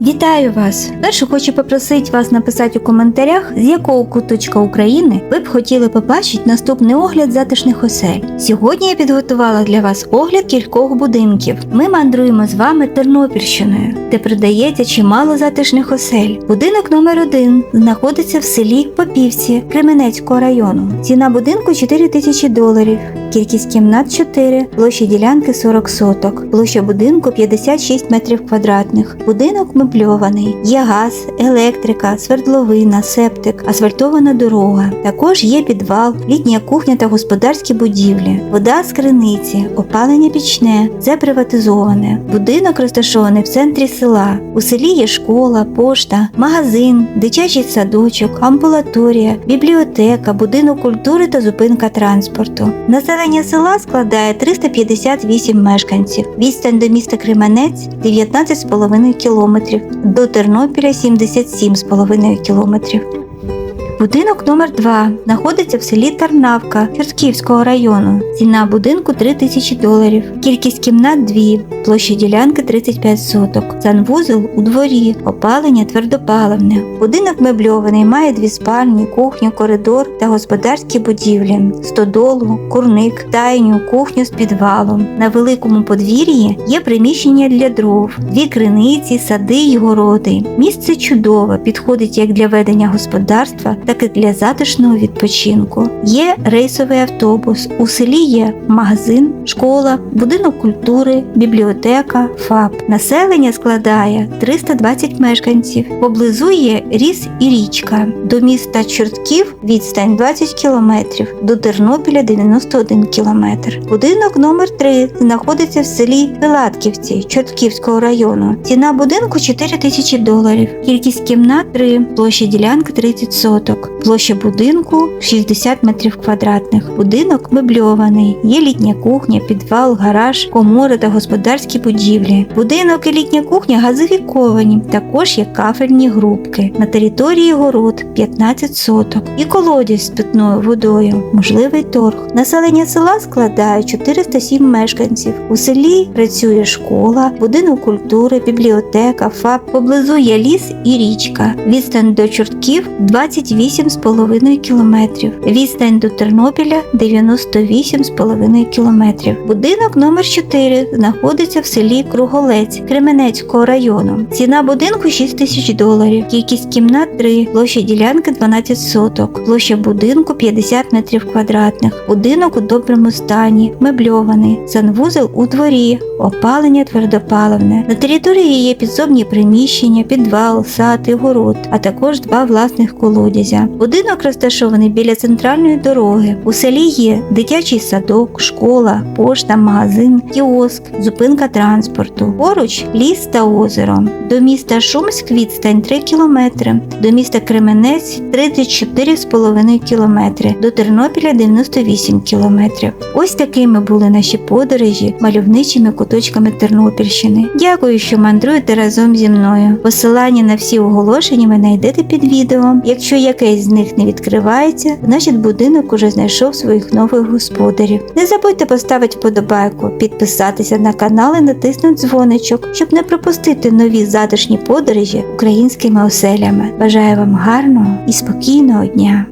Вітаю вас! Перше хочу попросити вас написати у коментарях, з якого куточка України ви б хотіли побачити наступний огляд затишних осель. Сьогодні я підготувала для вас огляд кількох будинків. Ми мандруємо з вами Тернопільщиною, де продається чимало затишних осель. Будинок номер 1 знаходиться в селі Попівці Кременецького району. Ціна будинку 4 тисячі доларів. Кількість кімнат 4, площа ділянки 40 соток, площа будинку 56 метрів квадратних. Будинок мебльований. Є газ, електрика, свердловина, септик, асфальтована дорога. Також є підвал, літня кухня та господарські будівлі, вода з криниці, опалення пічне, це приватизоване. Будинок розташований в центрі села. У селі є школа, пошта, магазин, дитячий садочок, амбулаторія, бібліотека, будинок культури та зупинка транспорту. Населення села складає 358 мешканців. Відстань до міста Кременець 19,5 кілометрів, до Тернопіля 77,5 кілометрів. Будинок номер 2 знаходиться в селі Тарнавка Чортківського району. Ціна будинку 3 тисячі доларів. Кількість кімнат 2, площа ділянки 35 соток. Санвузол у дворі, опалення твердопаливне. Будинок мебльований, має дві спальні, кухню, коридор та господарські будівлі, стодолу, курник, тайню, кухню з підвалом. На великому подвір'ї є приміщення для дров, дві криниці, сади й городи. Місце чудове, підходить як для ведення господарства, так і для затишного відпочинку. Є рейсовий автобус. У селі є магазин, школа, будинок культури, бібліотека, ФАП. Населення складає 320 мешканців. Поблизу є ріс і річка. До міста Чортків відстань 20 кілометрів, до Тернопіля 91 кілометр. Будинок номер 3 знаходиться в селі Пилатківці Чортківського району. Ціна будинку 4 тисячі доларів. Кількість кімнат 3, площа ділянки 30 соток. Площа будинку 60 метрів квадратних. Будинок мебльований. Є літня кухня, підвал, гараж, комори та господарські будівлі. Будинок і літня кухня газовіковані. Також є кафельні грубки. На території город 15 соток. І колодязь з питною водою. Можливий торг. Населення села складає 407 мешканців. У селі працює школа, будинок культури, бібліотека, ФАП. Поблизу є ліс і річка. Відстань до чортків 28,5 кілометрів. Відстань до Тернопіля 98,5 кілометрів. Будинок номер 4 знаходиться в селі Круголець Кременецького району. Ціна будинку 6 тисяч доларів. Кількість кімнат 3, площа ділянки 12 соток. Площа будинку 50 метрів квадратних. Будинок у доброму стані, мебльований, санвузол у дворі, опалення твердопаливне. На території є підсобні приміщення, підвал, сад і город, а також два власних колодязя. Будинок розташований біля центральної дороги. У селі є дитячий садок, школа, пошта, магазин, кіоск, зупинка транспорту. Поруч ліс та озеро. До міста Шумськ відстань 3 кілометри, до міста Кременець 34,5 кілометри, до Тернопіля 98 кілометрів. Ось такими були наші подорожі мальовничими куточками Тернопільщини. Дякую, що мандруєте разом зі мною. Посилання на всі оголошення ви знайдете під відео. Якщо якийсь з них не відкривається, значить будинок уже знайшов своїх нових господарів. Не забудьте поставити вподобайку, підписатися на канал і натиснути дзвоничок, щоб не пропустити нові затишні подорожі українськими оселями. Бажаю вам гарного і спокійного дня!